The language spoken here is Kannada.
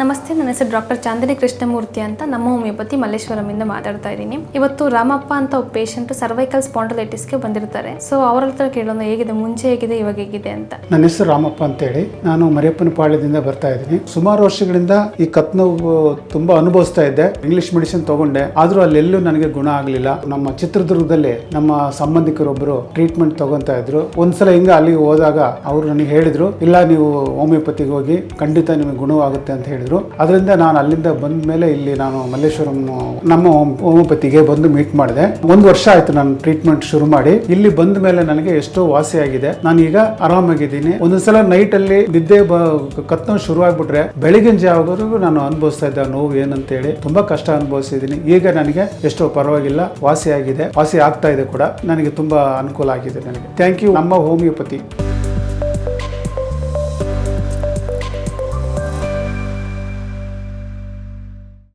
ನಮಸ್ತೆ, ನನ್ನ ಹೆಸರು ಡಾಕ್ಟರ್ ಚಾಂದಿನಿ ಕೃಷ್ಣಮೂರ್ತಿ ಅಂತ ನಮ್ಮ ಹೋಮಿಯೋಪತಿ ಮಲ್ಲೇಶ್ವರಮಿಂದ ಮಾತಾಡ್ತಾ ಇದ್ದೀನಿ. ಇವತ್ತು ರಾಮಪ್ಪ ಅಂತ ಒಬ್ಬ ಪೇಷಂಟ್ ಸರ್ವೈಕಲ್ ಸ್ಪಾಂಡಲೈಟಿಸ್ಗೆ ಬಂದಿರ್ತಾರೆ. ಸೊ ಅವರ ಹತ್ರ ಕೇಳೋಣ, ಹೇಗಿದೆ, ಮುಂಚೆ ಹೇಗಿದೆ, ಇವಾಗ ಹೇಗಿದೆ ಅಂತ. ನನ್ನ ಹೆಸರು ರಾಮಪ್ಪ ಅಂತ ಹೇಳಿ. ನಾನು ಮರಿಯಪ್ಪನ ಪಾಳ್ಯದಿಂದ ಬರ್ತಾ ಇದ್ದೀನಿ. ಸುಮಾರು ವರ್ಷಗಳಿಂದ ಈ ಕತ್ ನೋವು ತುಂಬಾ ಅನುಭವಿಸ್ತಾ ಇದ್ದೆ. ಇಂಗ್ಲಿಷ್ ಮೆಡಿಸಿನ್ ತಗೊಂಡೆ. ಆದ್ರೂ ಅಲ್ಲೆಲ್ಲೂ ನನಗೆ ಗುಣ ಆಗಲಿಲ್ಲ. ನಮ್ಮ ಚಿತ್ರದುರ್ಗದಲ್ಲಿ ನಮ್ಮ ಸಂಬಂಧಿಕರೊಬ್ಬರು ಟ್ರೀಟ್ಮೆಂಟ್ ತಗೊಂತಾ ಇದ್ರು. ಒಂದ್ಸಲ ಹಿಂಗ ಅಲ್ಲಿಗೆ ಹೋದಾಗ ಅವರು ನನಗೆ ಹೇಳಿದ್ರು, ಇಲ್ಲ, ನೀವು ಹೋಮಿಯೋಪತಿಗೆ ಹೋಗಿ ಖಂಡಿತ ನಿಮಗೆ ಗುಣವಾಗುತ್ತೆ ಅಂತ ಹೇಳಿದ್ರು. ಅದರಿಂದ ನಾನು ಅಲ್ಲಿಂದ ಬಂದ ಮೇಲೆ ಇಲ್ಲಿ ನಾನು ಮಲ್ಲೇಶ್ವರಂ ನಮ್ಮ ಹೋಮ್- ಹೋಮಿಯೋಪತಿಗೆ ಬಂದು ಮೀಟ್ ಮಾಡಿದೆ. ಒಂದು ವರ್ಷ ಆಯ್ತು ನಾನು ಟ್ರೀಟ್ಮೆಂಟ್ ಶುರು ಮಾಡಿ. ಇಲ್ಲಿ ಬಂದ ಮೇಲೆ ನನಗೆ ಎಷ್ಟೋ ವಾಸಿ ಆಗಿದೆ. ನಾನು ಈಗ ಆರಾಮಾಗಿದ್ದೀನಿ. ಒಂದೊಂದ್ಸಲ ನೈಟ್ ಅಲ್ಲಿ ನಿದ್ದೆ ಕತ್ತ ಶುರು ಆಗ್ಬಿಟ್ರೆ ಬೆಳಗಿನ ಜಾವವರೆಗೂ ನಾನು ಅನುಭವಿಸ್ತಾ ಇದ್ದೆ ನೋವು ಏನಂತ ಹೇಳಿ ತುಂಬಾ ಕಷ್ಟ ಅನುಭವಿಸಿದ್ದೀನಿ. ಈಗ ನನಗೆ ಎಷ್ಟೋ ಪರವಾಗಿಲ್ಲ, ವಾಸಿ ಆಗಿದೆ. ವಾಸಿ ಆಗ್ತಾ ಇದೆ ಕೂಡ. ನನಗೆ ತುಂಬಾ ಅನುಕೂಲ ಆಗಿದೆ ನನಗೆ. ಥ್ಯಾಂಕ್ ಯು ನಮ್ಮ ಹೋಮಿಯೋಪತಿ.